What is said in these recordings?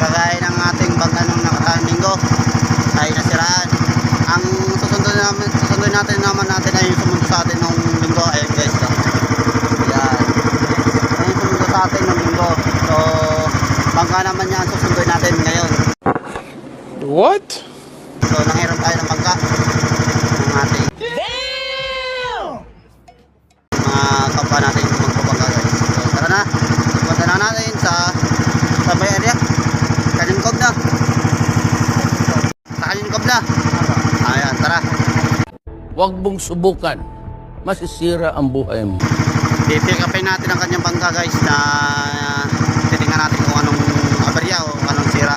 kagaya ng ating bangka nung nakataang linggo tayo nasiraan. Ang susunod namin susunod natin naman natin ay yung sumunod sa atin nung linggo ayun guys no? yan ayun sumunod sa atin nung linggo. So bangka naman yan susunod natin ngayon. What? so nanghiram tayo ng bangka ng ating mga kapwa natin yung magbabangka guys so tara na punta na natin sa sa may area Kalinkob na sa Kalinkob na ayan tara Huwag mong subukan. Masisira ang buhay mo. pipick upin natin ang kanyang bangka guys na titingnan natin kung anong aberya o anong sira.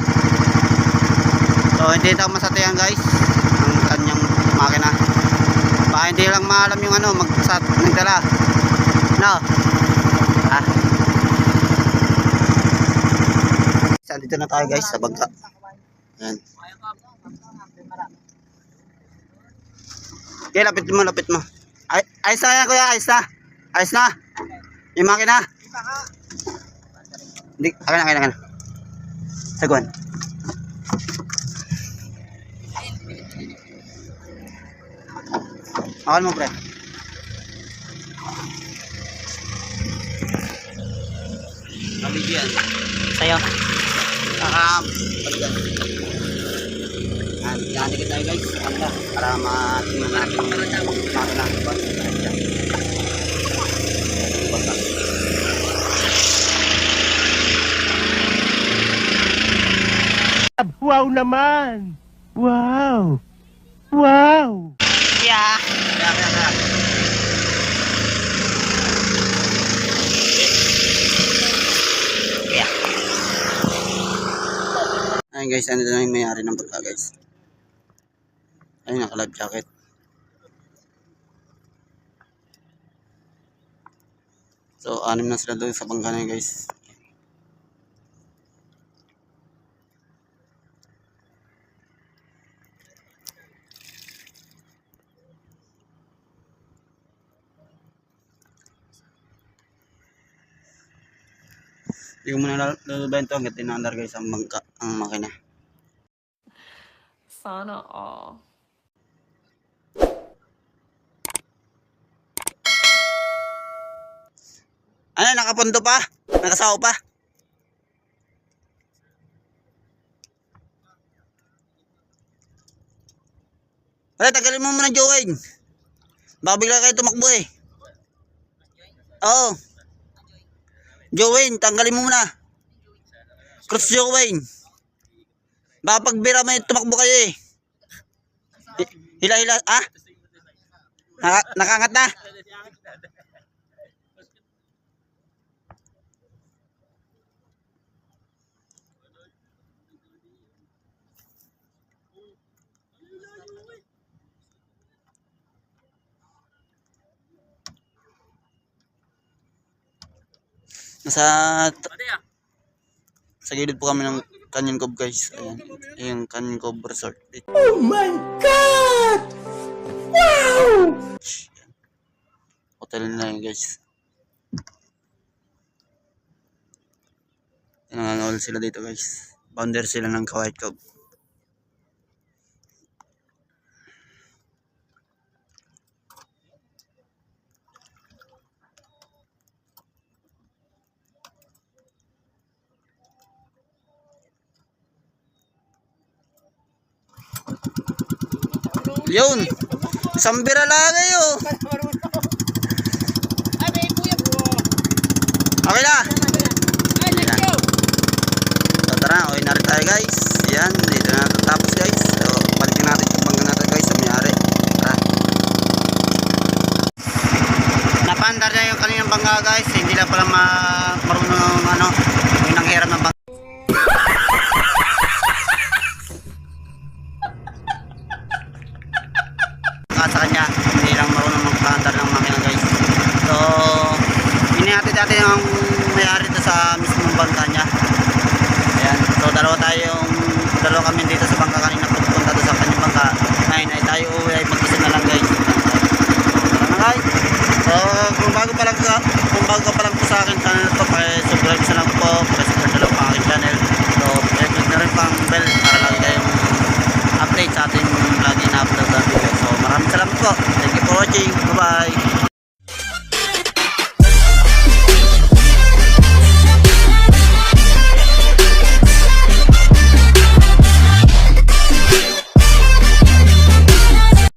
So hindi daw masatayan guys ang kanyang makina. Baka hindi lang maalam yung ano magsat nagdala. No? Ah. So, dito na tayo guys sa bangka. Yan Okay, lapit mo, lapit mo. Ay, ayos na yan, kuya, ayos na. Ayos na. Yung makina. Hindi, akin akin akin. Saguan. Akan mo, pre. Kabigyan. Sa'yo. Kakam. Kabigyan. Yan, yan dikit tayo guys. Bangka. Para matingnan natin yung makina. Bangka. Bangka. Wow naman! Wow! Wow! Yeah. Kaya, kaya. Kaya. Ayun guys, ano na yung may-ari ng bangka guys. Ayun, naka-life jacket. So, anim na sila doon sa bangka na guys. Hindi ko muna lulubento hanggang tinandar guys ang ang makina. Sana all. Ano, nakapundo pa? Nakasaw pa? Wala, tagalin mo muna Joey. Baka bigla kayo tumakbo eh. Oo. Joey, tanggalin mo muna. Cross Joey. Baka pagbira may tumakbo kayo eh. Hi- Hila, hila, ah? Naka, nakangat na. Nasa sa gilid po kami ng Canyon Cove guys. Ayan. Yung Canyon Cove Resort. Oh my God! Wow! Hotel na yun guys. Nangangawl sila dito guys. Founder sila ng Kawait Cove. Yun! Sambira lang kayo! Okay na! Ayan. So tara, okay na rin tayo guys. Yan, dito na natapos guys. So, balikin natin yung bangga natin guys sa may-ari. Tara. Napandar na yung kaninang bangga guys. Hindi lang pala ma marunong ano, yung nanghiram ng bangga. Baka sa kanya, hindi lang marunong magpandar ng makina guys. So, inihatid natin ang may-ari dito sa mismong bangka niya. Ayan. So dalawa tayong dalawa kami dito sa